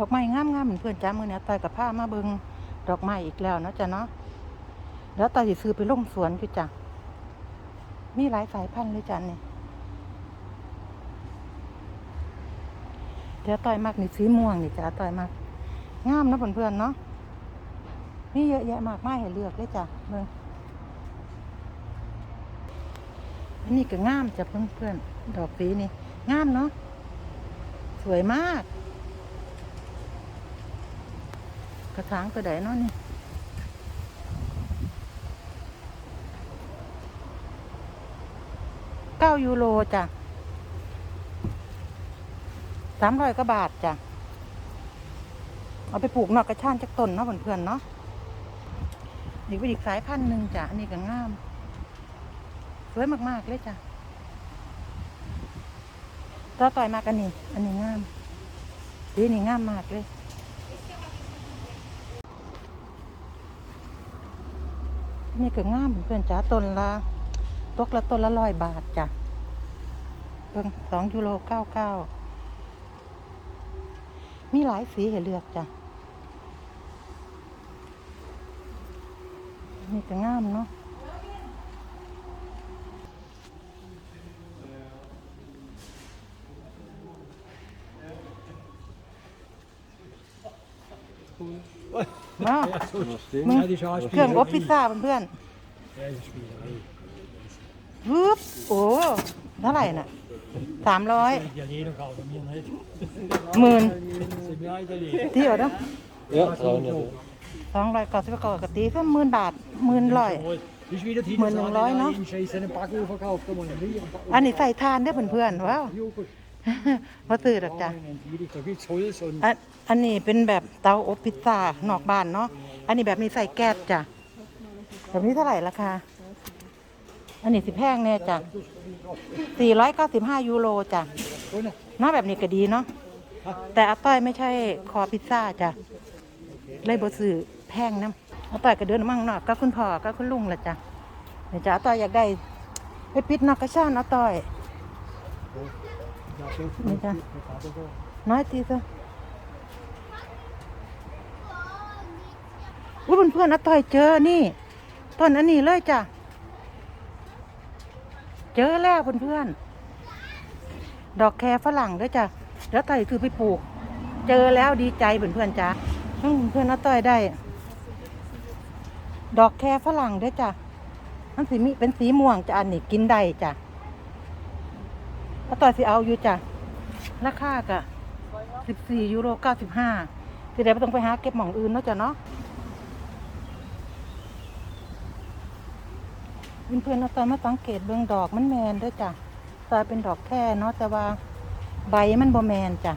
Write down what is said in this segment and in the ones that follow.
ดอกไม้งามๆเหมือนเพื่อนจ้ามือเนี้ยต่อยกับผ้ามาเบิงดอกไม้อีกแล้วเนาะจ้ะเนาะแล้วต่อยสิซื้อไปลงสวนอยู่จ้ะมีหลายสายพันธุ์เลยจ้ะนี่เดี๋ยวต่อยมากนี่สีม่วงนี่จ้ะต่อยมากงามนะเพื่อนๆเนาะมีเยอะแยะมากมายให้เลือกเลยจ้ะเบิ่งอันนี้ก็งามจ้ะเพื่อนๆดอกสีนี่งามเนาะสวยมาก ก ระถางตัวใดเนาะนี่เก้ายูโรจ้ะสามร้อยกว่าบาทจ้ะ เอาไปปลูกนอกกระชานจักต้นเนาะเพื่อนๆเนาะอีกไปอีกสายพันธุ์หนึ่งจ้ะ อันนี้ก็งาม สวยมากๆเลยจ้ะต่อต่อยมากอันนี้ อันนี้งามดีนี่งามมากเลย นี่ก็งามเพื่อนจ้าต้นละตกละต้นละร้อยบาทจ้ะเพิ่งสองยูโรเก้าเก้ามีหลายสีให้เลือกจ้ะนี่ก็งามเนาะ เนาะ มึง Ja, die is haar เครื่องอบพิซซ่าเพื่อน Deze spielerij. ๆฮึบโอ้เท่าไหร่น่ะสามร้อย Die alleen nog al, meer niet. หมื่น Ze mij alleen. เที่ยวเนาะ Ja, trouwens. สองร้อยเก้าสิบเก้ากับตีก็หมื่นบาทหมื่นร้อย Dus wie dat hier Maar een ร้อยเนอะ in Chase en een pak verkauft, dan moet je hier een pak อันนี้ใส่ทานได้อเพื่อนๆว้าว Heel goed. มาซื้อดอกจ้ะ En hier is toch iets Hollands en อันอันนี้เป็นแบบเตาอบพิซซ่านอกบ้านเนาะ อันนี้แบบมีใส่แก๊สจ้ะ แบบนี้เท่าไหร่ราคา อันนี้สิแพงแน่จ้ะสี่ร้อยเก้าสิบห้ายูโรจ้ะ Gewoon, เนาะแบบนี้ก็ดีเนาะ แต่อาต้อยไม่ใช่คอพิซซ่าจ้ะ เลยบ่ซื้อแพงนะอาต้อยก็เดินมั่งนอกก็คุณพ่อก็คุณลุงละจ้ะเดี๋ยวจ้ะอาต้อยอยากได้ไปปิดนอกกระชานอาต้อย ja, veel Nee, ja. Dat gaat ook wel. น้อยทีซะอุ้ยเพื่อนๆอต้อยเจอนี่ต้นอันนี้เลยจ้ะ เจอแล้วเพื่อนๆดอกแคฝรั่งด้วยจ้ะแล้วต้อยคือไปปลูก เจอแล้วดีใจเพื่อนๆจ้ะอืมเพื่อนอาต้อยได้ ดอกแคฝรั่งด้วยจ้ะมันสีมีเป็นสีม่วงจ้ะอันนี้กินได้จ้ะ อาต้อยสิเอาอยู่จ้ะราคากะสิบสี่ยูโรเก้าสิบห้าสิได้ไม่ต้องไปหาเก็บหม่องอื่นเนาะจ้ะเนาะเพื่อนๆเราตอนมาสังเกตเบื้องดอกมันแมนด้วยจ้ะตายเป็นดอกแค่เนาะแต่ว่าใบมันบ่แมนจ้ะ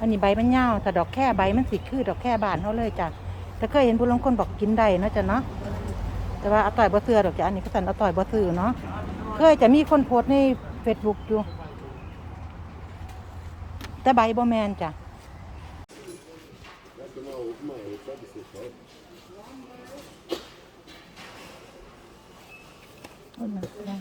อันนี้ใบมันยาแต่ดอกแค่ใบมันสีคือดอกแค่บานเขาเลยจ้ะแต่เคยเห็นผู้ลงคนบอกกินได้นะจ้ะเนาะแต่ว่าอาต่อยบ่เสือดอกจ้ะอันนี้ก็สันอาต่อยบ่ซื้อเนาะเคยจะมีคนโพสต์ในเฟซบุ๊กอยู่ แต่ใบบ่แมนจ้ะเอามาได้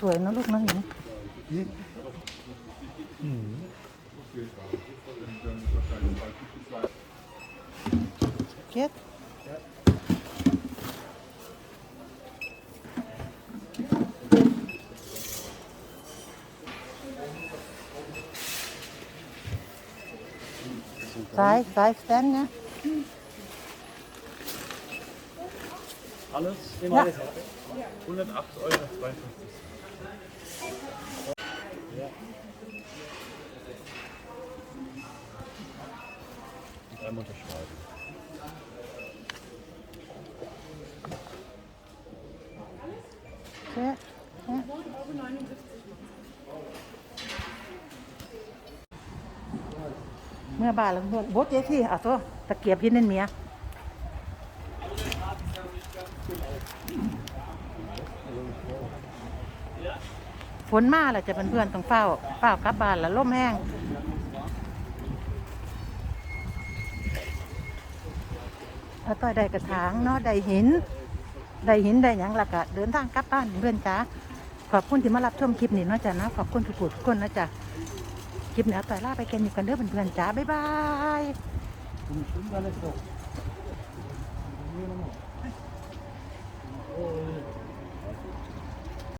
สวยเนอะลูกเนอะเห็นไหมเก็ด สายสายสแตนเนี่ย Alles? Ja. 108 Euro 52. Und einmal unterschreiben. แเมื่อบ้านหลังนู้นโบเจ๊ที่เอาตัวตะเกียบยินเน่นเมียฝนมาแล้วจะเพื่อนต้องเฝ้าเฝ้ากลับบ้านแล้วล่มแห้งถ้าต่อยได้กระถางเนาะได้หิน ได้หินได้หยังละกะเดินทางกลับบ้านเพื่อนจ้าขอบคุณที่มารับชมคลิปนี้นะจ๊ะนะขอบคุณทุกคนนะจ๊ะ คลิปเนี้ต่อยล่าไปแกนอยู่กันเด้อเพื่อนๆจ้าบ๊ายบายโอ้ย